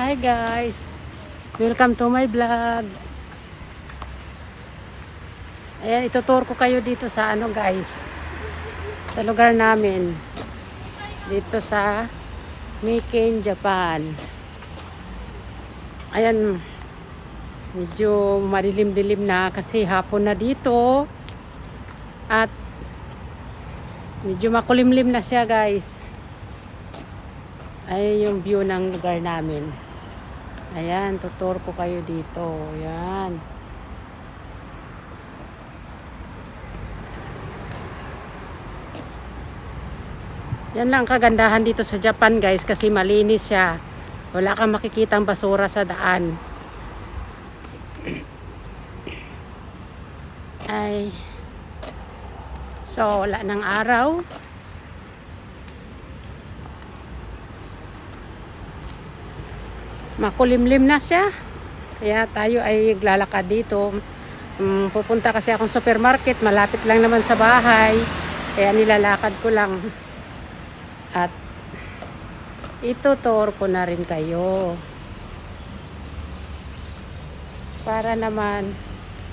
Hi guys! Welcome to my vlog. Ayan, itutur ko kayo dito sa ano guys. Sa lugar namin. Dito sa Miken, Japan. Ayan, medyo madilim-dilim na kasi hapon na dito. At medyo makulimlim na siya guys. Ayan yung view ng lugar namin. Ayan, tutur ko kayo dito. Ayan. Yan lang kagandahan dito sa Japan guys kasi malinis siya. Wala kang makikitang basura sa daan. Ay. So, wala ng araw. Makulimlim na siya. Kaya tayo ay lalakad dito. Um, pupunta kasi akong supermarket, malapit lang naman sa bahay. Kaya nilalakad ko lang. At itutur ko na rin kayo. Para naman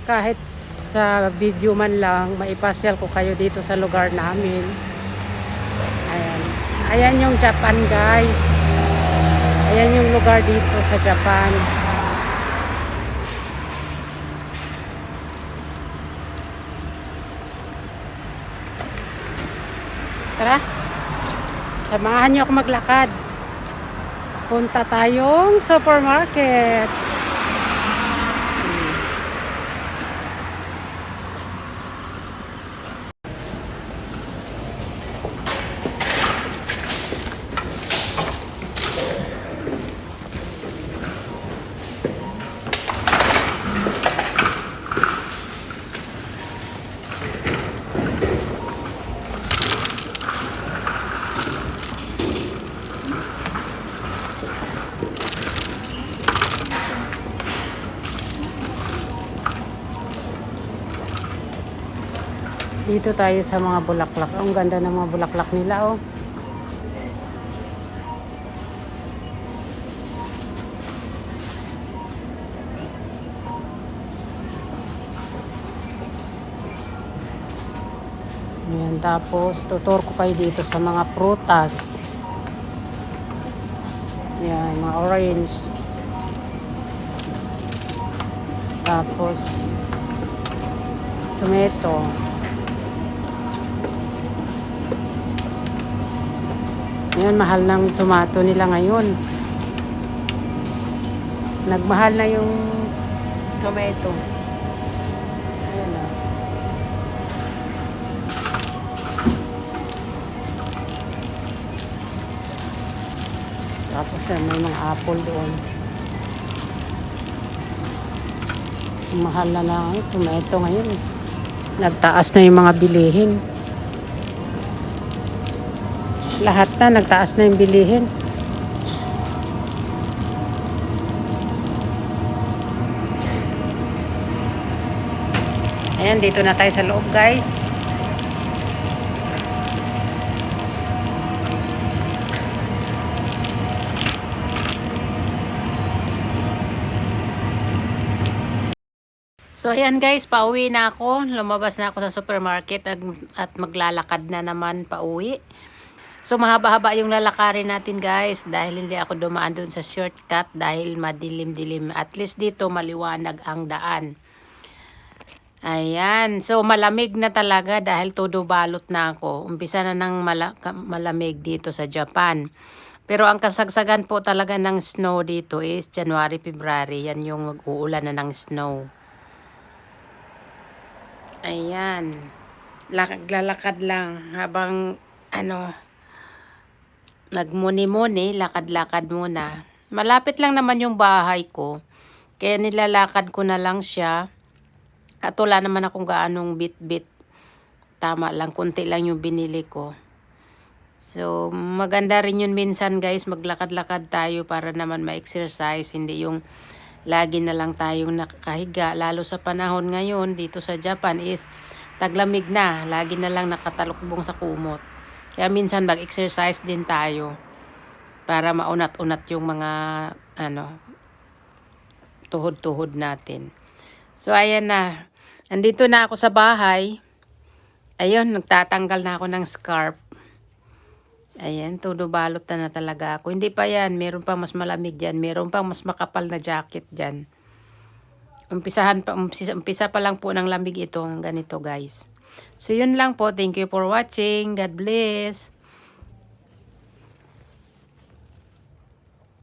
kahit sa video man lang, maipasyal ko kayo dito sa lugar namin. Ayan. Ayan yung Japan guys. Ayan yung lugar dito sa Japan. Tara. Samahan niyo ako maglakad. Punta tayong supermarket. Dito tayo sa mga bulaklak. Ang ganda ng mga bulaklak nila, oh. Ayan, tapos tutur ko kayo dito sa mga prutas. Ayan, mga orange. Tapos tomato. Ayan, mahal ng tomato nila ngayon. Nagmahal na yung tomato. Ayan o. Tapos yan, may mga apple doon. Mahal na lang yung tomato ngayon. Nagtaas na yung mga bilihin. Lahat na, nagtaas na yung bilihin. Ayan, dito na tayo sa loob guys. So ayan guys, pauwi na ako. Lumabas na ako sa supermarket at, at maglalakad na naman pauwi. So mahaba-haba yung lalakarin natin guys dahil hindi ako dumaan dun sa shortcut dahil madilim-dilim. At least dito maliwanag ang daan. Ayan. So malamig na talaga dahil todo balot na ako. Umpisa na ng mala- malamig dito sa Japan. Pero ang kasagsagan po talaga ng snow dito is January, February. Yan yung mag-uulan na ng snow. Ayan. Lak- lalakad lang habang ano nagmuni-muni, lakad-lakad muna. Malapit lang naman yung bahay ko. Kaya nilalakad ko na lang siya. At wala naman akong gaanong bit-bit. Tama lang, kunti lang yung binili ko. So, maganda rin yun minsan guys, maglakad-lakad tayo para naman ma-exercise. Hindi yung lagi na lang tayong nakakahiga. Lalo sa panahon ngayon dito sa Japan is taglamig na. Lagi na lang nakatalukbong sa kumot. Kaya minsan mag-exercise din tayo para maunat-unat yung mga ano, tuhod-tuhod natin. So, ayan na. Andito na ako sa bahay. Ayun, nagtatanggal na ako ng scarf. Ayan, todo balot na na talaga ako. Hindi pa yan, meron pa mas malamig dyan. Meron pa mas makapal na jacket dyan. Umpisahan pa, umpisa, umpisa pa lang po ng lamig ito, ganito guys. So, yun lang po. Thank you for watching. God bless.